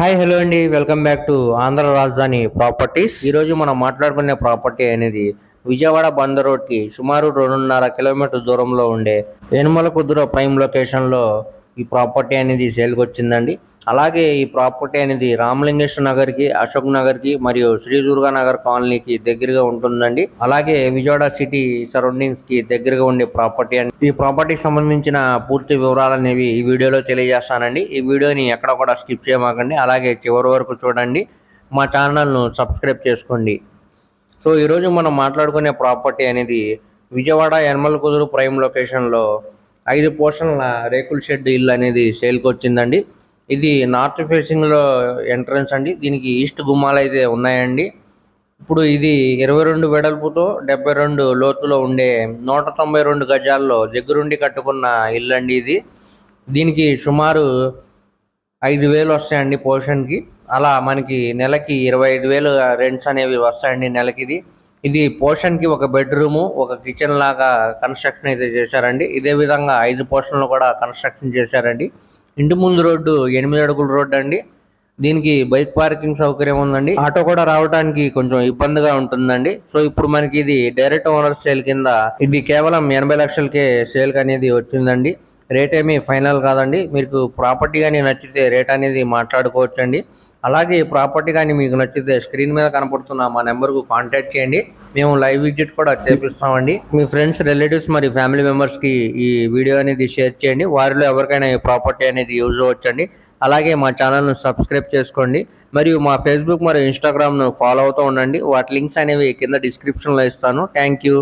Hi hello అండి. Welcome back to Andhra రాజధాని properties. ఈరోజు మనం మాట్లాడుకునే ప్రాపర్టీ అనేది విజయవాడ బందర్ రోడ్కి సుమారు రెండున్నర కిలోమీటర్ దూరంలో ఉండే వేనుమల కుదుర ప్రైమ్ లొకేషన్లో ఈ ప్రాపర్టీ అనేది సేల్కి వచ్చిందండి అలాగే ఈ ప్రాపర్టీ అనేది రామలింగేశ్వర నగర్కి అశోక్ నగర్కి మరియు శ్రీ దుర్గా నగర్ కాలనీకి దగ్గరగా ఉంటుందండి. అలాగే విజయవాడ సిటీ సరౌండింగ్స్కి దగ్గరగా ఉండే ప్రాపర్టీ అండి. ఈ ప్రాపర్టీకి సంబంధించిన పూర్తి వివరాలు అనేవి ఈ వీడియోలో తెలియజేస్తానండి. ఈ వీడియోని ఎక్కడ కూడా స్కిప్ చేయమాకండి. అలాగే చివరి వరకు చూడండి. మా ఛానల్ను సబ్స్క్రైబ్ చేసుకోండి. సో ఈరోజు మనం మాట్లాడుకునే ప్రాపర్టీ అనేది విజయవాడ యనమల కుదురు ప్రైమ్ లొకేషన్లో ఐదు పోర్షన్ల రేకుల షెడ్ ఇల్లు అనేది సేల్కి వచ్చిందండి. ఇది నార్త్ ఫేసింగ్లో ఎంట్రన్స్ అండి. దీనికి ఈస్ట్ గుమ్మాలు అయితే ఉన్నాయండి. ఇప్పుడు ఇది ఇరవై రెండు వెడల్పుతో డెబ్బై రెండు లోతులో ఉండే నూట తొంభై రెండు గజాల్లో దగ్గరుండి కట్టుకున్న ఇల్లు అండి ఇది. దీనికి సుమారు ఐదు వేలు వస్తాయండి పోర్షన్కి. అలా మనకి నెలకి ఇరవై ఐదు వేలు రెంట్స్ అనేవి వస్తాయండి నెలకి ఇది ఇది పోర్షన్కి ఒక బెడ్రూము ఒక కిచెన్ లాగా కన్స్ట్రక్షన్ అయితే చేశారండి. ఇదే విధంగా ఐదు పోర్షన్లు కూడా కన్స్ట్రక్షన్ చేశారండి. ఇంటి ముందు రోడ్డు ఎనిమిది అడుగుల రోడ్డు అండి. దీనికి బైక్ పార్కింగ్ సౌకర్యం ఉందండి. ఆటో కూడా రావడానికి కొంచెం ఇబ్బందిగా ఉంటుందండి. సో ఇప్పుడు మనకి ఇది డైరెక్ట్ ఓనర్ సేల్ కింద ఇది కేవలం ఎనభై లక్షలకే సేల్ అనేది వచ్చిందండి. రేట్ ఏమీ ఫైనల్ కాదండి. మీకు ప్రాపర్టీ కానీ నచ్చితే రేట్ అనేది మాట్లాడుకోవచ్చండి. అలాగే ఈ ప్రాపర్టీ కానీ మీకు నచ్చితే స్క్రీన్ మీద కనపడుతున్న మా నెంబర్కు కాంటాక్ట్ చేయండి. మేము లైవ్ విజిట్ కూడా చేపిస్తామండి. మీ ఫ్రెండ్స్ రిలేటివ్స్ మరి ఫ్యామిలీ మెంబర్స్కి ఈ వీడియో అనేది షేర్ చేయండి. వారిలో ఎవరికైనా ఈ ప్రాపర్టీ అనేది యూజ్ అవ్వచ్చండి. అలాగే మా ఛానల్ను సబ్స్క్రైబ్ చేసుకోండి. మరియు మా ఫేస్బుక్ మరియు ఇన్స్టాగ్రామ్ను ఫాలో అవుతూ ఉండండి. వాటి లింక్స్ అనేవి కింద డిస్క్రిప్షన్లో ఇస్తాను. Thank you.